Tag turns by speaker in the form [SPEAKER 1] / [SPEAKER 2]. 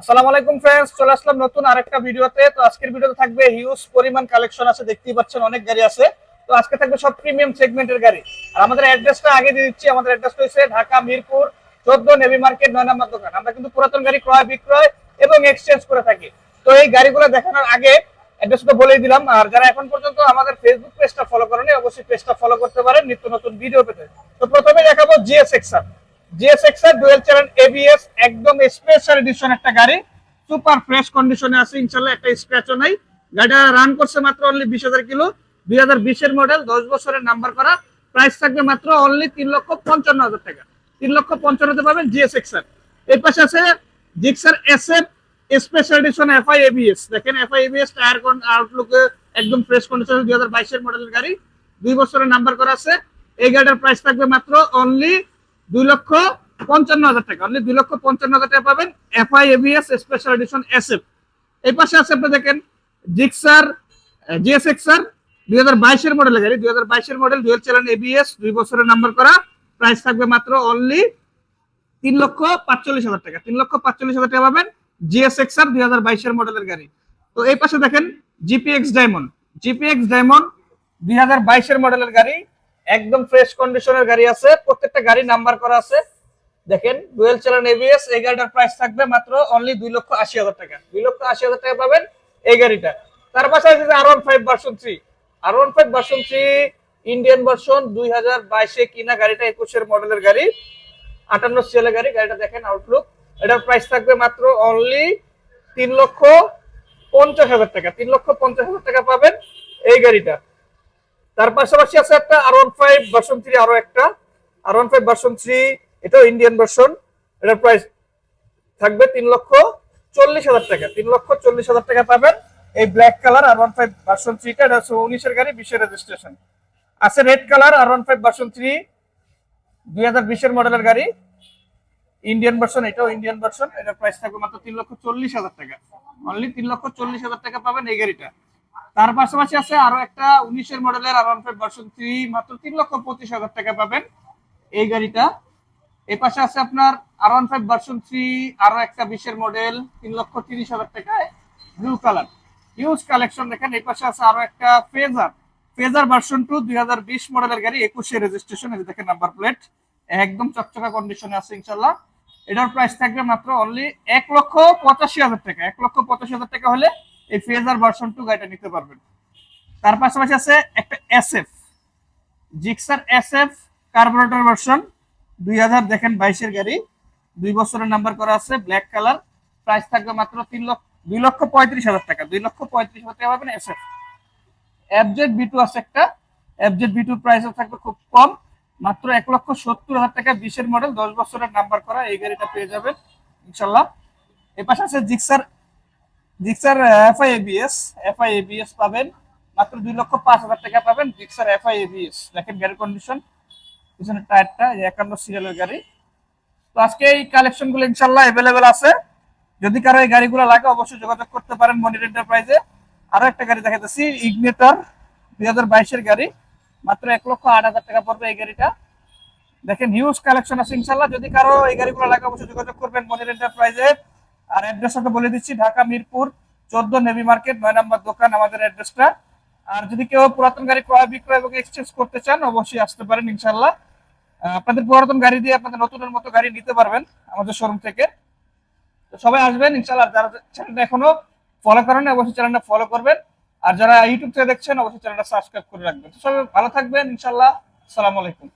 [SPEAKER 1] আসসালামু আলাইকুম ফ্রেন্ডস চলে আসলাম নতুন আরেকটা ভিডিওতে। তো আজকের ভিডিওতে থাকবে হিউজ পরিমাণ কালেকশন আছে, দেখতেই পাচ্ছেন অনেক গাড়ি আছে। তো আজকে থাকবে সব প্রিমিয়াম সেগমেন্টের গাড়ি। আর আমাদের অ্যাড্রেসটা আগে দিয়ে দিচ্ছি, আমাদের অ্যাড্রেসটা হচ্ছে ঢাকা, মিরপুর, চোদ্দ নেভি মার্কেট নম্বর দোকান। আমরা কিন্তু পুরাতন গাড়ি ক্রয়, বিক্রয় এবং এক্সচেঞ্জ করে থাকি। তো এই গাড়িগুলো দেখানোর আগে অ্যাড্রেসটা বলেই দিলাম। আর যারা এখন পর্যন্ত আমাদের ফেসবুক পেজটা ফলো করেনি, অবশ্যই পেজটা ফলো করতে পারেন, নিত্য নতুন ভিডিও পেতে। তো প্রথমে দেখাবো GS Gixxer GS Gixxer dual channel ABS একদম স্পেশাল এডিশন একটা গাড়ি। সুপার ফ্রেশ কন্ডিশনে আছে, ইনশাল্লাহ একটা স্ক্র্যাচও নাই। গাড়িটা রান করছে মাত্র অনলি বিশ হাজার কিলো। দুই হাজার বিশের মডেল দশ বছরের নাম্বার করা। প্রাইস থাকবে মাত্র অনলি তিন লক্ষ পঞ্চান্ন হাজার টাকা। তিন লক্ষ পঞ্চান্নতে পাবেন জিএস এক্সার এর। পাশে আছে Gixxer S F special edition FI ABS দেখেন এফআই এবিএস টায়ার আউটলুক একদম ফ্রেশ কন্ডিশন দুই হাজার বাইশের মডেলের গাড়ি। দুই বছরের নাম্বার করা আছে। এই গাড়িটার প্রাইস থাকবে মাত্র অনলি দুই লক্ষ পঞ্চান্ন হাজার টাকা। অনলি দুই লক্ষ পঞ্চান্ন হাজার টাকা পাবেন FI ABS special edition S F এই পাশে আছে আপনি দেখেন জিক্সার জিএস এক্সার দুই হাজার বাইশের মডেলের গাড়ি। দুই হাজার বাইশের মডেল ডুয়েল চ্যানেল এবিএস দুই বছরের নাম্বার করা। প্রাইস থাকবে মাত্র অনলি তিন লক্ষ পাঁচচল্লিশ হাজার টাকা। তিন লক্ষ পাঁচচল্লিশ হাজার টাকা পাবেন জিএস এক্সার দুই হাজার বাইশের মডেলের গাড়ি। তো এই পাশে দেখেন জিপিএক্স ডায়মন্ড জিপিএক্স ডায়মন্ড দুই হাজার বাইশের মডেলের গাড়ি। একদম ফ্রেশ কন্ডিশনের গাড়ি আছে, প্রত্যেকটা গাড়ি নাম্বার করা আছে। দেখেন ডুয়েল চালান এবিএস এই গাড়িটার প্রাইস থাকবে মাত্র অনলি দুই লক্ষ আশি হাজার টাকা। দুই লক্ষ আশি হাজার টাকা পাবেন এই গাড়িটা। তার পাশে R one five version three R one five version three Indian version দুই হাজার বাইশে কিনা গাড়িটা, একুশের মডেলের গাড়ি। আটান্ন সিএলের গাড়ি, গাড়িটা দেখেন আউটলুক এটার প্রাইস থাকবে মাত্র অনলি তিন লক্ষ পঞ্চাশ হাজার টাকা। তিন লক্ষ পঞ্চাশ হাজার টাকা পাবেন এই গাড়িটা। তার পাশাপাশি আছে একটা R one five version three আরও একটা। R one five version three এটাও ইন্ডিয়ান ভার্সন এটার প্রাইস থাকবে তিন লক্ষ চল্লিশ হাজার টাকা। তিন লক্ষ চল্লিশ হাজার টাকা পাবেন এই black colour R one five version থ্রিটা এটা হচ্ছে উনিশের গাড়ি, বিশের রেজিস্ট্রেশন আছে red colour R one five version three দুই হাজার বিশের মডেলের গাড়ি। ইন্ডিয়ান ভার্সন এটাও ইন্ডিয়ান ভার্সন এটার প্রাইস থাকবে মাত্র তিন লক্ষ চল্লিশ হাজার টাকা। অনলি তিন লক্ষ চল্লিশ হাজার টাকা পাবেন এই গাড়িটা। তার পাশাপাশি আছে আরও একটা উনিশের মডেলের R one five version three মাত্র তিন লক্ষ পঁচিশ হাজার টাকা পাবেন এই গাড়িটা। এই পাশে আছে আপনার R one five version three আরও একটা বিশের মডেল, তিন লক্ষ তিরিশ হাজার টাকায়। ব্লু কালার হিউজ কালেকশন দেখেন, এই পাশে আছে আরও একটা ফেজার ফেজার ভার্সন টু দুই হাজার বিশ মডেলের গাড়ি, একুশে রেজিস্ট্রেশন দেখেন নাম্বার প্লেট একদম চকচকা কন্ডিশনে আছে ইনশাল্লাহ এটার প্রাইস থাকবে মাত্র অনলি এক লক্ষ পঁচাশি হাজার টাকা। এক লক্ষ পঁচাশি হাজার টাকা হলে এই ফেজার ভার্সন টু গাড়িটা নিতে পারবেন। তার পাশাপাশি আছে একটা SF Gixxer SF carburettor version দুই হাজার, দেখেন বাইশের গাড়ি। দুই বছরের নাম্বার করা আছে ব্ল্যাক কালার প্রাইস থাকবে মাত্র তিন লক্ষ, দুই লক্ষ পঁয়ত্রিশ হাজার টাকা। দুই লক্ষ পঁয়ত্রিশ হাজার টাকা পাবেন এসএফ এফজেড বি টু আছে একটা। এফজেড বি টু প্রাইসও থাকবে খুব কম, মাত্র এক লক্ষ সত্তর হাজার টাকা। বিশের মডেল দশ বছরের নাম্বার করা এই গাড়িটা পেয়ে যাবেন, ইনশাল্লাহ। এ পাশে আছে Gixxer Gixxer FI ABS FI ABS পাবেন। মাত্র দুই লক্ষ পাঁচ হাজার টাকা পাবেন জিক্সার এফআই এবিএস দেখেন গাড়ির কন্ডিশন পিছনের টায়ারটা একান্ন সিরিয়ালের গাড়ি। তো আজকে এই কালেকশনগুলো ইনশাল্লাহ অ্যাভেলেবেল আছে। যদি কারও এই গাড়িগুলো লাগে, অবশ্যই যোগাযোগ করতে পারেন মনির এন্টারপ্রাইজে আরও একটা গাড়ি দেখাতেছি ইগনেটর দুই হাজার বাইশের গাড়ি। মাত্র এক লক্ষ আট হাজার টাকা পড়বে এই গাড়িটা। দেখেন হিউজ কালেকশন আছে ইনশাল্লাহ যদি কারও এই গাড়িগুলো লাগে, অবশ্যই যোগাযোগ করবেন মনির এন্টারপ্রাইজে আর অ্যাড্রেসটা বলে দিচ্ছি, ঢাকা মিরপুর, চোদ্দ নেভি মার্কেট, নয় নম্বর দোকান, আমাদের অ্যাড্রেসটা আর যদি কেউ পুরাতন গাড়ি ক্রয়, বিক্রয় এবং এক্সচেঞ্জ করতে চান, অবশ্যই আসতে পারেন ইনশাল্লাহ আপনাদের পুরাতন গাড়ি দিয়ে আপনাদের নতুনের মতো গাড়ি নিতে পারবেন আমাদের শোরুম থেকে। তো সবাই আসবেন ইনশাল্লাহ যারা চ্যানেলটা এখনও ফলো করেন অবশ্যই চ্যানেলটা ফলো করবেন। আর যারা ইউটিউব থেকে দেখছেন, অবশ্যই চ্যানেলটা সাবস্ক্রাইব করে রাখবেন। সবাই ভালো থাকবেন ইনশাল্লাহ আসসালামু আলাইকুম।